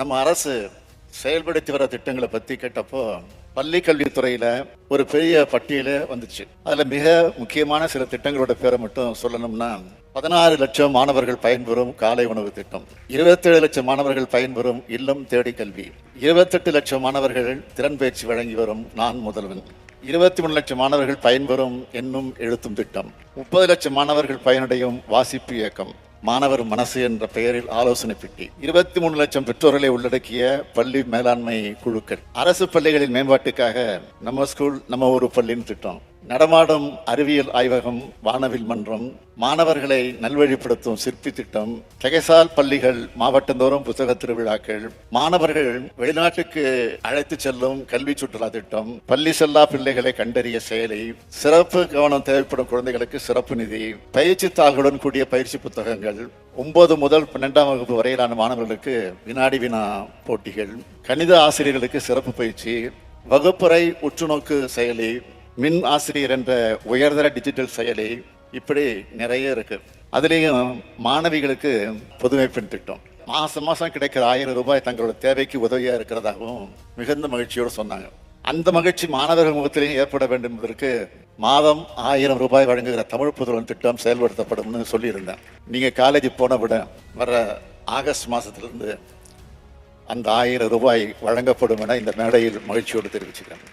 நம்ம அரசு செயல்படுத்தி வர திட்டங்களை பற்றி கேட்டப்போ பள்ளி கல்வித்துறையில் ஒரு பெரிய பட்டியலே வந்துச்சு. அதில் மிக முக்கியமான சில திட்டங்களோட பேரை மட்டும் சொல்லணும்னா பதினாறு லட்சம் மாணவர்கள் பயன்பெறும் காலை உணவு திட்டம் இருபத்தேழு லட்சம் மாணவர்கள் பயன்பெறும் இல்லம் தேடி கல்வி இருபத்தெட்டு லட்சம் மாணவர்கள் திறன் பயிற்சி வழங்கி வரும் நான் முதல்வன் இருபத்தி மூணு லட்சம் மாணவர்கள் பயன்பெறும் என்னும் எழுத்தும் திட்டம் முப்பது லட்சம் மாணவர்கள் பயனடையும் வாசிப்பு இயக்கம் மாணவர் மனசு என்ற பெயரில் ஆலோசனை பெட்டி இருபத்தி மூணு லட்சம் பெற்றோர்களை உள்ளடக்கிய பள்ளி மேலாண்மை குழுக்கள். அரசு பள்ளிகளின் மேம்பாட்டுக்காக நம்ம ஸ்கூல் நம்ம ஒரு பள்ளின்னு திட்டம். நடமாடும் அறிவியல் ஆய்வகம் வானவில் மன்றம் மாணவர்களை நல்வழிப்படுத்தும் சிற்பி திட்டம் தகைசால் பள்ளிகள் மாவட்டந்தோறும் புத்தக திருவிழாக்கள் மாணவர்கள் வெளிநாட்டுக்கு அழைத்து செல்லும் கல்வி சுற்றுலா திட்டம் பள்ளி செல்லா பிள்ளைகளை கண்டறிய செயலி சிறப்பு கவனம் தேவைப்படும் குழந்தைகளுக்கு சிறப்பு நிதி பயிற்சி தாள்களுடன் கூடிய பயிற்சி புத்தகங்கள் ஒன்பது முதல் பன்னெண்டாம் வகுப்பு வரையிலான மாணவர்களுக்கு வினாடி வினா போட்டிகள் கணித ஆசிரியர்களுக்கு சிறப்பு பயிற்சி வகுப்பறை உற்றுநோக்கு செயலி மின் ஆசிரியர் என்ற உயர்தர டிஜிட்டல் செயலி இப்படி நிறைய இருக்கு. அதுலேயும் மாணவிகளுக்கு புதுமை பெண் திட்டம். மாசம் மாசம் கிடைக்கிற ஆயிரம் ரூபாய் தங்களோட தேவைக்கு உதவியா இருக்கிறதாகவும் மிகுந்த மகிழ்ச்சியோடு சொன்னாங்க. அந்த மகிழ்ச்சி மாணவர்கள் முகத்திலையும் ஏற்பட வேண்டும் என்பதற்கு மாதம் ஆயிரம் ரூபாய் வழங்குகிற தமிழ் புதுவன் திட்டம் செயல்படுத்தப்படும்னு சொல்லியிருந்தேன். நீங்க காலேஜ் போன விட வர ஆகஸ்ட் மாசத்திலிருந்து அந்த ஆயிரம் ரூபாய் வழங்கப்படும் என இந்த மேடையில் மகிழ்ச்சியோடு தெரிவிச்சுக்கிறேன்.